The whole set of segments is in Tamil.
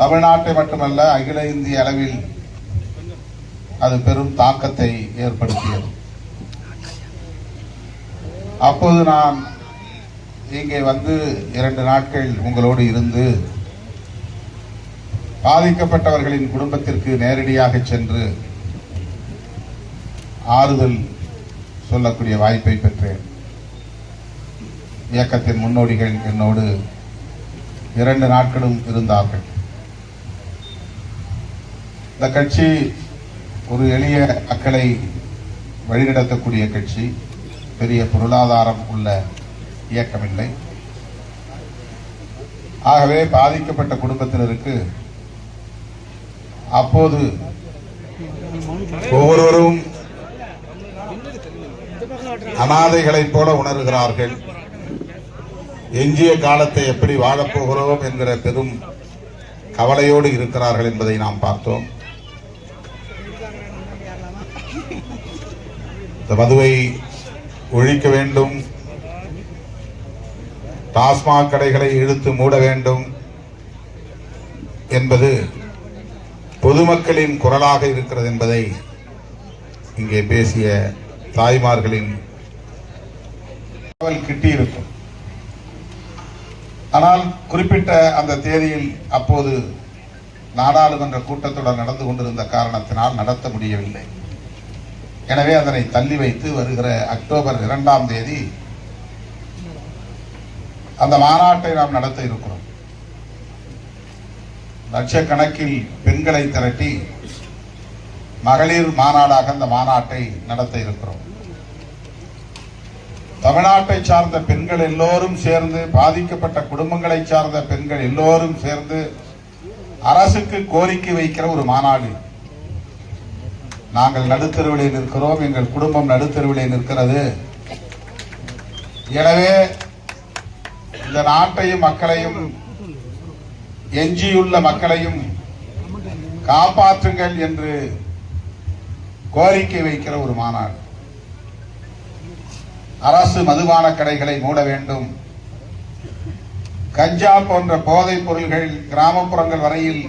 தமிழ்நாட்டை மட்டுமல்ல அகில இந்திய அளவில் அது பெரும் தாக்கத்தை ஏற்படுத்தியது. அப்போது நான் இங்கே வந்து இரண்டு நாட்கள் உங்களோடு இருந்து பாதிக்கப்பட்டவர்களின் குடும்பத்திற்கு நேரடியாக சென்று ஆறுதல் சொல்லக்கூடிய வாய்ப்பை பெற்றேன். இயக்கத்தின் முன்னோடிகள் என்னோடு இரண்டு நாட்களும் இருந்தார்கள். இந்த கட்சி ஒரு எளிய மக்களை வழிநடத்தக்கூடிய கட்சி. பெரிய பொருளாதாரம் உள்ள இயக்கமில்லை. ஆகவே பாதிக்கப்பட்ட குடும்பத்தினருக்கு அப்போது ஒவ்வொருவரும் அனாதைகளைப் போல உணர்கிறார்கள். எஞ்சிய காலத்தை எப்படி வாழப்போகிறோம் என்கிற பெரும் கவலையோடு இருக்கிறார்கள் என்பதை நாம் பார்த்தோம். இந்த மதுவை ஒழிக்க வேண்டும். டாஸ்மாக் கடைகளை இழுத்து மூட வேண்டும் என்பது பொதுமக்களின் குரலாக இருக்கிறது என்பதை இங்கே பேசிய தாய்மார்களின் தகவல் கிட்டியிருக்கும். ஆனால் குறிப்பிட்ட அந்த தேதியில் அப்போது நாடாளுமன்ற கூட்டத்தொடர் நடந்து கொண்டிருந்த காரணத்தினால் நடத்த முடியவில்லை. எனவே அதனை தள்ளி வைத்து வருகிற அக்டோபர் இரண்டாம் தேதி அந்த மாநாட்டை நாம் நடத்த இருக்கிறோம். லட்சக்கணக்கில் பெண்களை திரட்டி மகளிர் மாநாடாக அந்த மாநாட்டை நடத்த இருக்கிறோம். தமிழ்நாட்டை சார்ந்த பெண்கள் எல்லோரும் சேர்ந்து பாதிக்கப்பட்ட குடும்பங்களை சார்ந்த பெண்கள் எல்லோரும் சேர்ந்து அரசுக்கு கோரிக்கை வைக்கிற ஒரு மாநாடு. நாங்கள் நடுத்தருவிலே நிற்கிறோம் எங்கள் குடும்பம் நடுத்தருவிலே நிற்கிறது. எனவே இந்த நாட்டையும் மக்களையும் எஞ்சியுள்ள மக்களையும் காப்பாற்றுங்கள் என்று கோரிக்கை வைக்கிற ஒரு மாநாடு. அரசு மதுபான கடைகளை மூட வேண்டும். கஞ்சா போன்ற போதைப் பொருள்கள் கிராமப்புறங்கள் வரையில்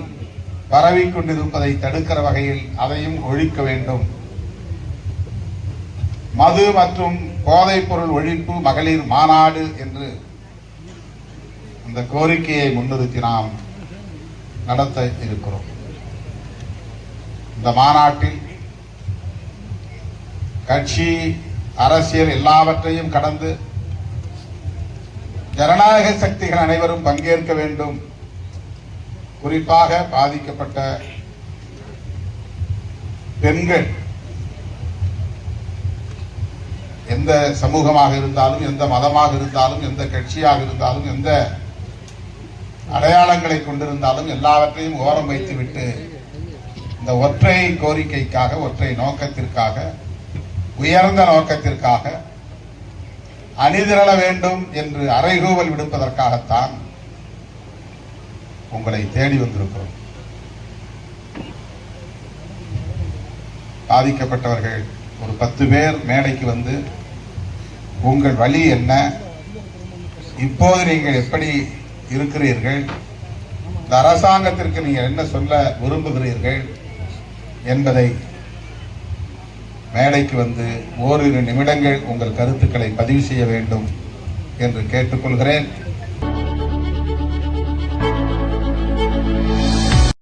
பரவிக்கொண்டிருப்பதை தடுக்கிற வகையில் அதையும் ஒழிக்க வேண்டும். மது மற்றும் போதைப் பொருள் ஒழிப்பு மகளிர் மாநாடு என்று அந்த கோரிக்கையை முன்னிறுத்தி நாம் நடத்த இருக்கிறோம். இந்த மாநாட்டில் கட்சி அரசியல் எல்லாவற்றையும் கடந்து ஜனநாயக சக்திகள் அனைவரும் பங்கேற்க வேண்டும். குறிப்பாக பாதிக்கப்பட்ட பெண்கள். எந்த சமூகமாக இருந்தாலும் எந்த மதமாக இருந்தாலும் எந்த கட்சியாக இருந்தாலும் எந்த அடையாளங்களை கொண்டிருந்தாலும் எல்லாவற்றையும் ஓரம் வைத்துவிட்டு இந்த ஒற்றை கோரிக்கைக்காக ஒற்றை நோக்கத்திற்காக உயர்ந்த நோக்கத்திற்காக அணிதிரள வேண்டும் என்று அறைகூவல் விடுப்பதற்காகத்தான் உங்களை தேடி வந்திருக்கிறோம். பாதிக்கப்பட்டவர்கள் ஒரு பத்து பேர் மேடைக்கு வந்து உங்கள் வழி என்ன? இப்போது நீங்கள் எப்படி இருக்கிறீர்கள்? இந்த அரசாங்கத்திற்கு நீங்கள் என்ன சொல்ல விரும்புகிறீர்கள்? என்பதை மேடைக்கு வந்து ஓரிரு நிமிடங்கள் உங்கள் கருத்துக்களை பதிவு செய்ய வேண்டும் என்று கேட்டுக்கொள்கிறேன்.